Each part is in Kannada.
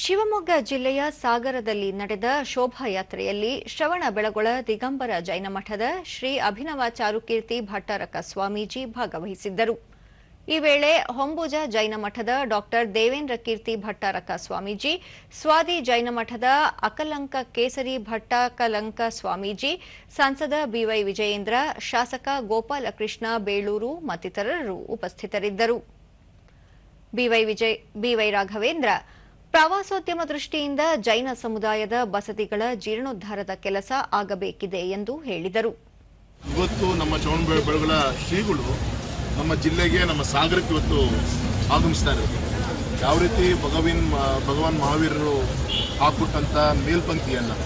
ಶಿವಮೊಗ್ಗ ಜಿಲ್ಲೆಯ ಸಾಗರದಲ್ಲಿ ನಡೆದ ಶೋಭಾಯಾತ್ರೆಯಲ್ಲಿ ಶ್ರವಣ ಬೆಳಗೊಳ ದಿಗಂಬರ ಜೈನ ಮಠದ ಶ್ರೀ ಅಭಿನವ ಚಾರುಕೀರ್ತಿ ಭಟ್ಟಾರಕ ಸ್ವಾಮೀಜಿ ಭಾಗವಹಿಸಿದ್ದರು. ಈ ವೇಳೆ ಹೊಂಬುಜ ಜೈನ ಮಠದ ಡಾಕ್ಟರ್ ದೇವೇಂದ್ರ ಕೀರ್ತಿ ಭಟ್ಟಾರಕ ಸ್ವಾಮೀಜಿ, ಸ್ವಾದಿ ಜೈನ ಮಠದ ಅಕಲಂಕ ಕೇಸರಿ ಭಟ್ಟಾಕಲಂಕ ಸ್ವಾಮೀಜಿ, ಸಂಸದ ಬಿವೈ ವಿಜಯೇಂದ್ರ, ಶಾಸಕ ಗೋಪಾಲಕೃಷ್ಣ ಬೇಳೂರು ಮತ್ತಿತರರು ಉಪಸ್ಥಿತರಿದ್ದರು. ಬಿವೈ ರಾಘವೇಂದ್ರ ಪ್ರವಾಸೋದ್ಯಮ ದೃಷ್ಟಿಯಿಂದ ಜೈನ ಸಮುದಾಯದ ಬಸತಿಗಳ ಜೀರ್ಣೋದ್ಧಾರದ ಕೆಲಸ ಆಗಬೇಕಿದೆ ಎಂದು ಹೇಳಿದರು. ಇವತ್ತು ನಮ್ಮ ಚೌಣ ಬೆಳಗಳ ಶ್ರೀಗಳು ನಮ್ಮ ಜಿಲ್ಲೆಗೆ, ನಮ್ಮ ಸಾಗರಕ್ಕೆ ಇವತ್ತು ಆಗಮಿಸ್ತಾ ಯಾವ ರೀತಿ ಭಗವಿನ್, ಭಗವಾನ್ ಮಹಾವೀರರು ಹಾಕ್ಬಿಟ್ಟಂಥ ಮೇಲ್ಪಂಕ್ತಿಯನ್ನು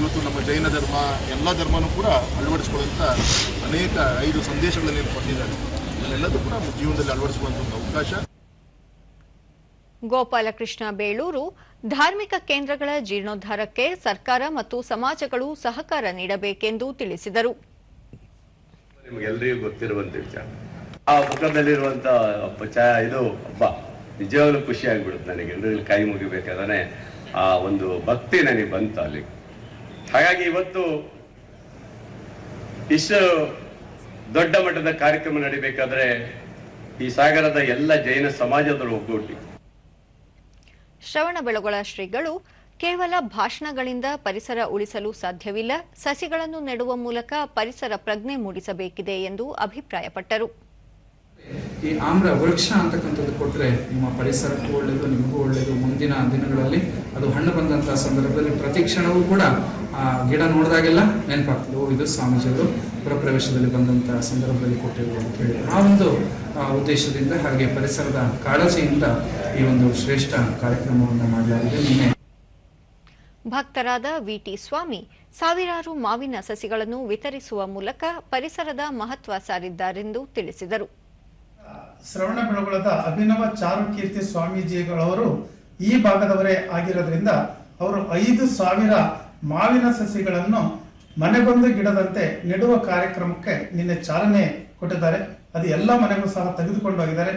ಇವತ್ತು ನಮ್ಮ ಜೈನ ಧರ್ಮ, ಎಲ್ಲ ಧರ್ಮನೂ ಕೂಡ ಅಳವಡಿಸ್ಕೊಳ್ಳುವಂಥ ಅನೇಕ ಐದು ಸಂದೇಶಗಳನ್ನು ಕೊಟ್ಟಿದ್ದಾರೆ. ಅದನ್ನೆಲ್ಲದೂ ಕೂಡ ನಮ್ಮ ಜೀವನದಲ್ಲಿ ಅಳವಡಿಸುವಂಥ ಅವಕಾಶ. ಗೋಪಾಲಕೃಷ್ಣ ಬೇಳೂರು ಧಾರ್ಮಿಕ ಕೇಂದ್ರಗಳ ಜೀರ್ಣೋದ್ಧಾರಕ್ಕೆ ಸರ್ಕಾರ ಮತ್ತು ಸಮಾಜಗಳು ಸಹಕಾರ ನೀಡಬೇಕೆಂದು ತಿಳಿಸಿದರು. ಆ ಇದು ಹಬ್ಬ ನಿಜವಾಗ್ಲೂ ಖುಷಿ ಆಗ್ಬಿಡುತ್ತೆ ನನಗೆ. ಎಲ್ಲರಲ್ಲಿ ಕೈ ಮುಗಿಬೇಕಾದ್ರೆ ಆ ಒಂದು ಭಕ್ತಿ ನನಗೆ ಬಂತು ಅಲ್ಲಿ. ಹಾಗಾಗಿ ಇವತ್ತು ಇಷ್ಟು ದೊಡ್ಡ ಮಟ್ಟದ ಕಾರ್ಯಕ್ರಮ ನಡಿಬೇಕಾದ್ರೆ ಈ ಸಾಗರದ ಎಲ್ಲ ಜೈನ ಸಮಾಜದವರು ಒಗ್ಗೂಡಿ. ಶ್ರವಣ ಬೆಳಗೊಳ ಶ್ರೀಗಳು ಕೇವಲ ಭಾಷಣಗಳಿಂದ ಪರಿಸರ ಉಳಿಸಲು ಸಾಧ್ಯವಿಲ್ಲ, ಸಸಿಗಳನ್ನು ನೆಡುವ ಮೂಲಕ ಪರಿಸರ ಪ್ರಜ್ಞೆ ಮೂಡಿಸಬೇಕಿದೆ ಎಂದು ಅಭಿಪ್ರಾಯಪಟ್ಟರು. ಈ ಆಮ್ರ ವೃಕ್ಷ ಅಂತಕ್ಕಂಥದ್ದು ಕೊಟ್ಟರೆ ನಿಮ್ಮ ಪರಿಸರಕ್ಕೂ ಒಳ್ಳೆಯದು ನಿಮಗೂ ಒಳ್ಳೆಯದು ಮುಂದಿನ ದಿನಗಳಲ್ಲಿ ಅದು ಹಣ್ಣು ಬಂದಂಥ ಸಂದರ್ಭದಲ್ಲಿ ಪ್ರತಿ ಕ್ಷಣವೂ ಕೂಡ ಆ ಗಿಡ ನೋಡಿದಾಗೆಲ್ಲ ನೆನಪಾಗ್ತದೆ. ಓ, ಇದು ಸ್ವಾಮೀಜಿಯವರು ಪ್ರವೇಶದಲ್ಲಿ ಬಂದಂಥ ಸಂದರ್ಭದಲ್ಲಿ ಕೊಟ್ಟಿರುವ ಅಂತ ಹೇಳಿ. ಆ ಒಂದು ಉದ್ದೇಶದಿಂದ ಹಾಗೆ ಪರಿಸರದ ಕಾಳಜಿಯಿಂದ ಈ ಒಂದು ಶ್ರೇಷ್ಠ ಕಾರ್ಯಕ್ರಮವನ್ನು ಮಾಡಲಾಗಿದೆ. ನಿನ್ನೆ ಭಕ್ತರಾದ ವಿಟಿ ಸ್ವಾಮಿ ಸಾವಿರಾರು ಮಾವಿನ ಸಸಿಗಳನ್ನು ವಿತರಿಸುವ ಮೂಲಕ ಪರಿಸರದ ಮಹತ್ವ ಸಾರಿದ್ದಾರೆಂದು ತಿಳಿಸಿದರು. ಶ್ರವಣ ಬೆಳಗೊಳದ ಅಭಿನವ ಚಾರುಕೀರ್ತಿ ಸ್ವಾಮೀಜಿಗಳವರು ಈ ಭಾಗದವರೇ ಆಗಿರೋದ್ರಿಂದ ಅವರು ಐದು ಸಾವಿರ ಮಾವಿನ ಸಸಿಗಳನ್ನು ಮನೆಗೊಂದು ಗಿಡದಂತೆ ನೆಡುವ ಕಾರ್ಯಕ್ರಮಕ್ಕೆ ನಿನ್ನೆ ಚಾಲನೆ ಕೊಟ್ಟಿದ್ದಾರೆ. ಅದು ಎಲ್ಲ ಮನೆಗೂ ಸಹ ತೆಗೆದುಕೊಂಡು ಹೋಗಿದ್ದಾರೆ.